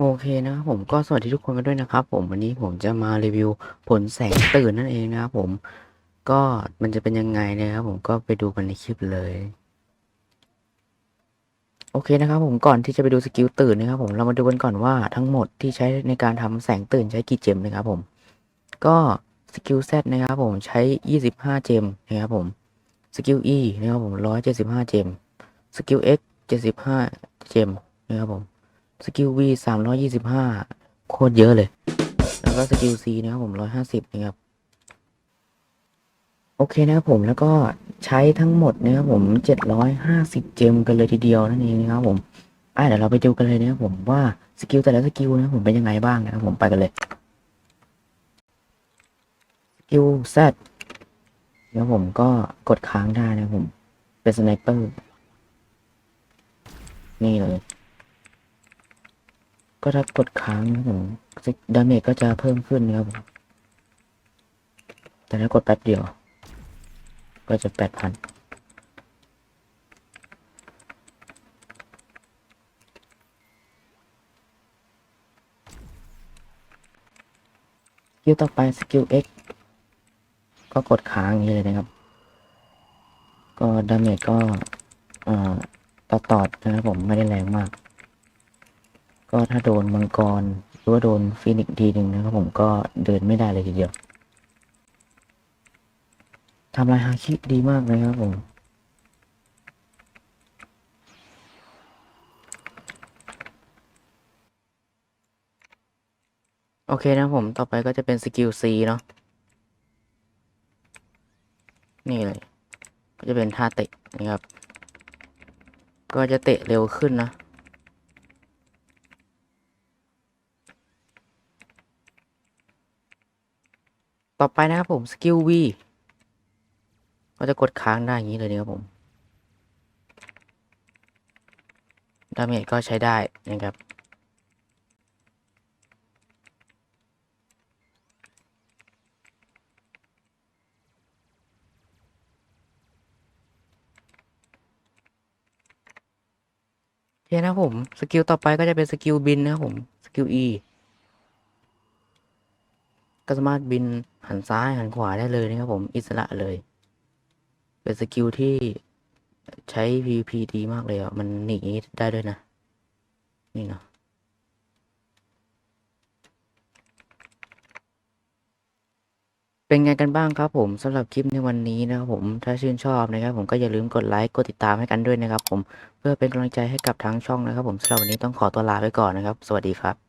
โอเคนะครับผมก็สวัสดีทุกคนกันด้วยนะครับ ผมวันนี้ผมจะมารีวิวผลแสงตื่นนั่นเองนะครับผมก็มันจะเป็นยังไงนะครับผมก็ไปดูกันในคลิปเลย โอเคนะครับ ผมก่อนที่จะไปดูสกิลตื่นนะครับ ผมเรามาดูกันก่อนว่าทั้งหมดที่ใช้ในการทำแสงตื่นใช้กี่เจมนะครับผม ก็สกิล Z นะครับผมใช้ 25 เจมนะครับผมสกิล E นะครับผม175 เจมสกิล X 75 เจมนะครับผม สกิล V สามร้อยยี่สิบห้าโคตรเยอะเลย แล้วก็สกิล C นะครับผมร้อยห้าสิบนะครับ โอเคนะครับผมแล้วก็ใช้ทั้งหมดนะครับผมเจ็ดร้อยห้าสิบเจมกันเลยทีเดียวนั่นเองนะครับผมอะเดี๋ยวเราไปดูกันเลยนะครับผมว่าสกิลแต่ละสกิลนะครับผมเป็นยังไงบ้างนะครับผมไปกันเลยสกิล Z แล้วผมก็กดค้างได้นะครับผม เป็นสไนเปอร์ นี่เลย ก็ถ้ากดค้างผมดาเมจก็จะเพิ่มขึ้นนะครับผมแต่ถ้ากดแป๊บเดียว ก็จะแปดพันสกิลต่อไปสกิล X ก็กดค้างอย่างนี้เลยนะครับ ก็ดาเมจก็อ่าต่อตอดนะครับผมไม่ได้แรงมาก ก็ถ้าโดนมังกรหรือว่าโดนฟีนิกซ์ทีหนึ่งนะครับผมก็เดินไม่ได้เลยทีเดียวทำลายฮาคิดีมากเลยครับผมโอเคนะผมต่อไปก็จะเป็นสกิล C เนาะนี่เลย ก็จะเป็นท่าเตะนะครับ ก็จะเตะเร็วขึ้นนะ ต่อไปนะครับผมสกิล V ก็จะกดค้างได้อย่างนี้เลยนะครับผมดาเมจก็ใช้ได้นะครับ โอเคนะผม สกิลต่อไปก็จะเป็นสกิลบินนะครับผม สกิล E ก็สามารถบิน หันซ้ายหันขวาได้เลยนะครับผมอิสระเลย เป็นสกิลที่ใช้ PVP ดีมากเลยอะ มันหนีได้ด้วยนะ นี่เนาะเป็นไงกันบ้างครับผมสำหรับคลิปในวันนี้นะครับผมถ้าชื่นชอบนะครับ ผมก็อย่าลืมกดไลค์กดติดตามให้กันด้วยนะครับ ผมเพื่อเป็นกำลังใจให้กับทั้งช่องนะครับ ผมสำหรับวันนี้ต้องขอตัวลาไปก่อนนะครับ สวัสดีครับ